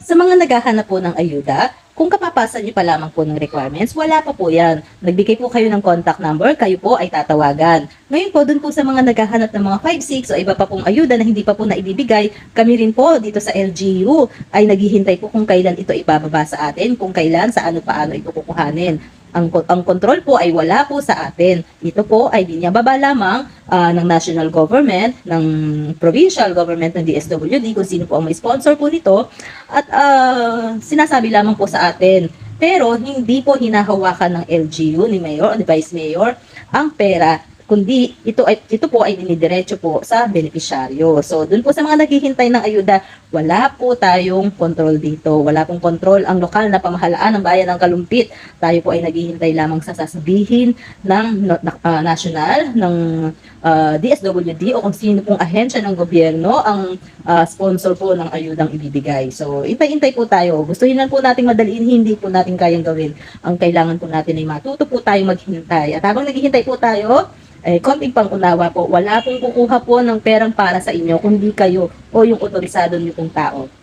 Sa mga naghahanap po ng ayuda, kung kapapasa niyo pa lamang po ng requirements, wala pa po yan. Nagbigay po kayo ng contact number, kayo po ay tatawagan. Ngayon po, dun po sa mga naghahanap ng mga 5-6 o iba pa pong ayuda na hindi pa po naibibigay, kami rin po dito sa LGU ay naghihintay po kung kailan ito ibababa sa atin, kung kailan, sa ano paano ito kukuhanin. Ang, ang control po ay wala po sa atin. Ito po ay binyababa lamang ah, ng national government, ng provincial government ng DSWD, kung sino po ang may sponsor po nito, at ah, sinasabi lamang po sa atin. Pero hindi po hinahawakan ng LGU ni Mayor o ni Vice Mayor ang pera kundi ito ay ito po ay dinidiretso po sa benepisyaryo. So, dun po sa mga naghihintay ng ayuda, wala po tayong control dito. Wala pong control ang lokal na pamahalaan ng bayan ng Kalumpit. Tayo po ay naghihintay lamang sa sasabihin ng na- ah, national ng ah, DSWD o kung sino pong ahensya ng gobyerno ang ah, sponsor po ng ayudang ibibigay. So, intay-intay po tayo. Gustuhin lang po nating madaliin, hindi po natin kayang gawin. Ang kailangan po natin ay matuto po tayong maghintay. At habang naghihintay po tayo, eh, konting pangunawa po, wala pong kukuha po ng perang para sa inyo, kundi kayo o yung otorisado niyo pong tao.